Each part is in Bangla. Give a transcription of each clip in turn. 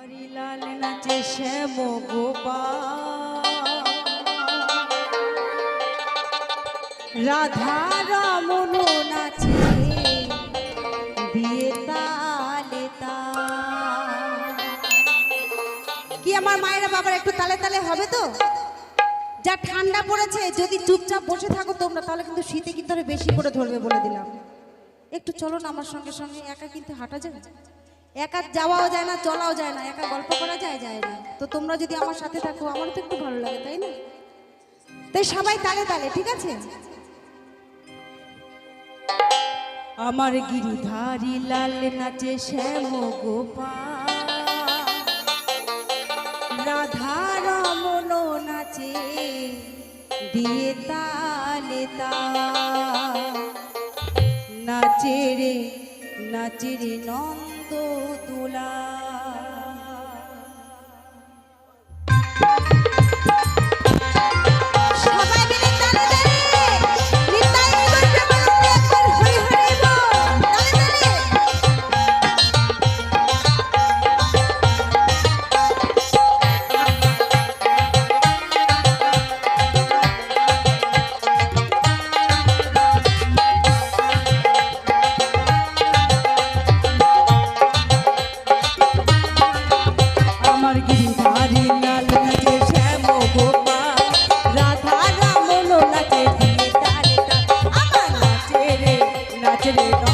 হরিলাল নাচে শ্যাম গোপাল রাধা রমন নাচে, দিয়ে তালে কি আমার মায়েরা বাবার একটু তালে তালে হবে তো? যা ঠান্ডা পড়েছে, যদি চুপচাপ বসে থাকো তোমরা, তাহলে কিন্তু শীতে কিন্তু আরও বেশি করে ধরবে বলে দিলাম। একটু চলো না আমার সঙ্গে সঙ্গে একা কিন্তু হাঁটা যায়? একা যাওয়াও যায় না, চলাও যায় না, একা গল্প করা যায় যায় না। তো তোমরা যদি আমার সাথে থাকো আমার তো একটু ভালো লাগে, তাই না? তাই সবাই তালে তালে, ঠিক আছে? আমার গিরিধারী লাল নাচে শ্যাম গোপাল। রাধা রমন নাচে দিয়ে তাল। নাচে রে নাচে রে নন্দ tutulad. রে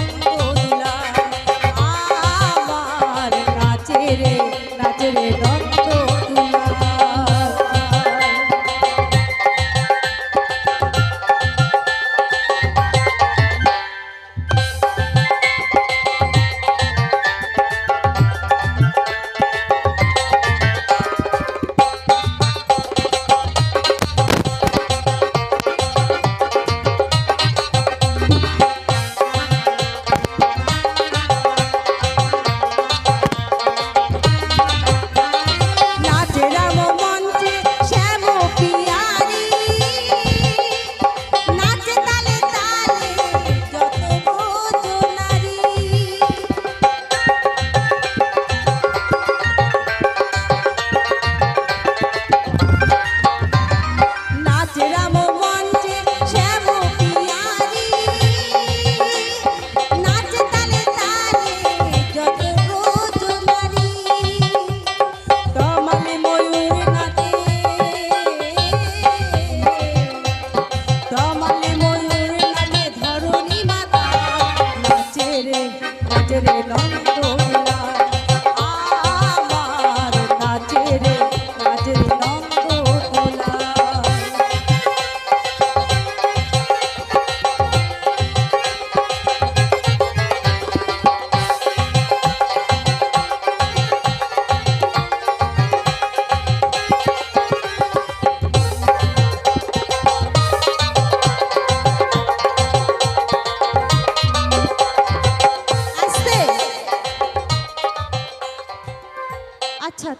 রে নাচে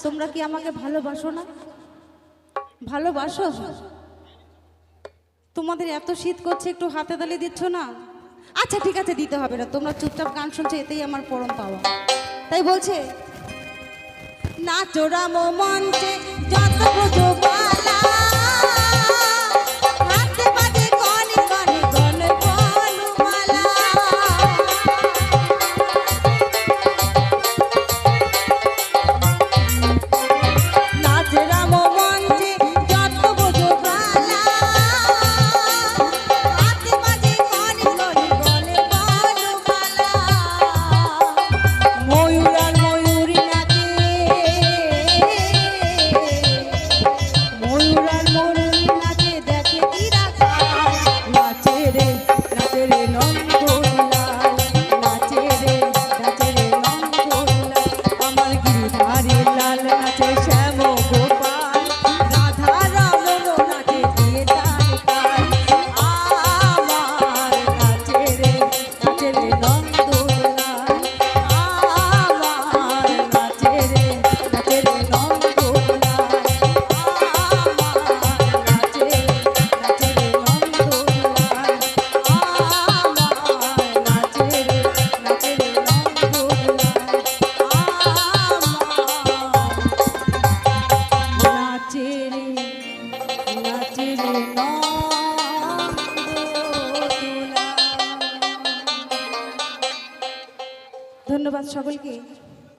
তোমরা কি আমাকে ভালোবাসো না? ভালোবাসো? তোমাদের এত শীত করছে, একটু হাতে তালি দিচ্ছ না? আচ্ছা ঠিক আছে, দিতে হবে না। তোমরা চুপচাপ গান শুনছো, এতেই আমার পরম পাওয়া। তাই বলছে না চোরাম মঞ্চে, যত বোঝো ধন্যবাদ সকলকে।